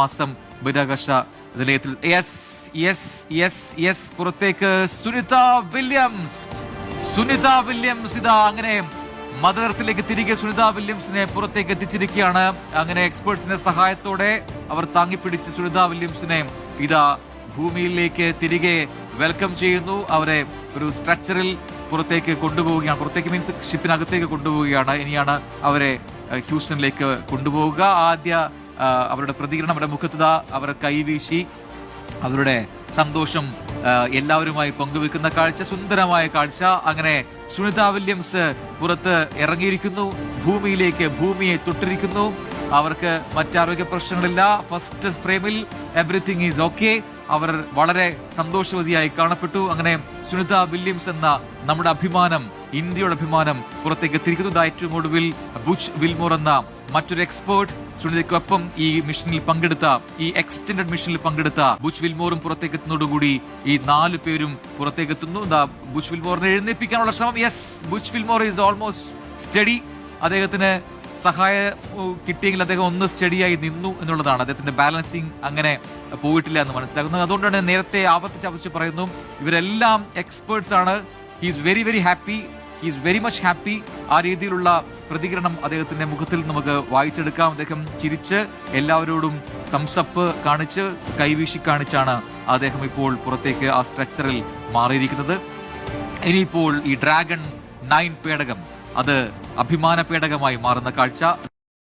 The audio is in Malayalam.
മാസം ബഹിരാകാശ നിലയത്തിൽ. യെസ് യെസ് യെസ് യെസ് പുറത്തേക്ക് സുനിത വില്യംസ്. സുനിത വില്യംസ് ഇതാ അങ്ങനെ മദർത്തിലേക്ക് തിരികെ സുനിത വില്യംസിനെ പുറത്തേക്ക് എത്തിച്ചിരിക്കുകയാണ്. അങ്ങനെ എക്സ്പേർട്സിന്റെ സഹായത്തോടെ അവർ താങ്ങിപ്പിടിച്ച് സുനിത വില്യംസിനെ ഇതാ ഭൂമിയിലേക്ക് തിരികെ വെൽക്കം ചെയ്യുന്നു. അവരെ ഒരു സ്ട്രക്ചറിൽ പുറത്തേക്ക് കൊണ്ടുപോവുകയാണ്. പുറത്തേക്ക് മീൻസ് ഷിപ്പിനകത്തേക്ക് കൊണ്ടുപോവുകയാണ്. ഇനിയാണ് അവരെ ഹ്യൂസ്റ്റണിലേക്ക് കൊണ്ടുപോവുക. ആദ്യ അവരുടെ പ്രതികരണം അവരുടെ മുഖത്തുത അവർ കൈവീശി അവരുടെ സന്തോഷം എല്ലാവരുമായി പങ്കുവെക്കുന്ന കാഴ്ച സുന്ദരമായ കാഴ്ച. അങ്ങനെ സുനിത വില്യംസ് പുറത്ത് ഇറങ്ങിയിരിക്കുന്നു ഭൂമിയിലേക്ക് ഭൂമിയെ തൊട്ടിരിക്കുന്നു. അവർക്ക് മറ്റാരോഗ്യ പ്രശ്നങ്ങളില്ല ഫസ്റ്റ് ഫ്രെയിമിൽ എവറിത്തിങ് ഈസ് ഓക്കെ അവർ വളരെ സന്തോഷവതിയായി കാണപ്പെട്ടു. അങ്ങനെ സുനിത വില്യംസ് എന്ന നമ്മുടെ അഭിമാനം ഇന്ത്യയുടെ അഭിമാനം പുറത്തേക്ക് എത്തിയിരിക്കുന്നു ഏറ്റവും ഒടുവിൽ ബുച്ച് വിൽമോർ എന്ന മറ്റൊരു എക്സ്പേർട്ട് സുനിതയ്ക്കൊപ്പം ഈ മിഷനിൽ പങ്കെടുത്ത ഈ എക്സ്റ്റൻഡഡ് മിഷനിൽ പങ്കെടുത്ത ബുച്ച് വിൽമോറും പുറത്തേക്കെത്തുന്നതോടുകൂടി ഈ നാല് പേരും പുറത്തേക്കെത്തുന്നു. എന്താ ബുച്ച് വിൽമോറിനെ എഴുന്നേൽപ്പിക്കാനുള്ള ശ്രമം. Yes Butch Wilmore is almost steady അദ്ദേഹത്തിന് സഹായ കിട്ടിയെങ്കിൽ അദ്ദേഹം ഒന്ന് സ്റ്റഡിയായി നിന്നു എന്നുള്ളതാണ്. അദ്ദേഹത്തിന്റെ ബാലൻസിങ് അങ്ങനെ പോയിട്ടില്ല എന്ന് മനസ്സിലാക്കുന്നു. അതുകൊണ്ടാണ് നേരത്തെ ആവർത്തിച്ച് ആവർത്തിച്ച് പറയുന്നു ഇവരെല്ലാം എക്സ്പേർട്സ് ആണ്. He's very very happy is very much happy ആ രീതിയിലുള്ള പ്രതികരണം അദ്ദേഹത്തിന്റെ മുഖത്തിൽ നമുക്ക് വായിച്ചെടുക്കാം. അദ്ദേഹം ചിരിച്ച് എല്ലാവരോടും തംസപ്പ് കാണിച്ച് കൈവീശി കാണിച്ചാണ് അദ്ദേഹം ഇപ്പോൾ പുറത്തേക്ക് ആ സ്ട്രക്ചറിൽ മാറിയിരിക്കുന്നത്. ഇനിയിപ്പോൾ ഈ ഡ്രാഗൺ നയൻ പേടകം അത് അഭിമാന പേടകമായി മാറുന്ന കാഴ്ച.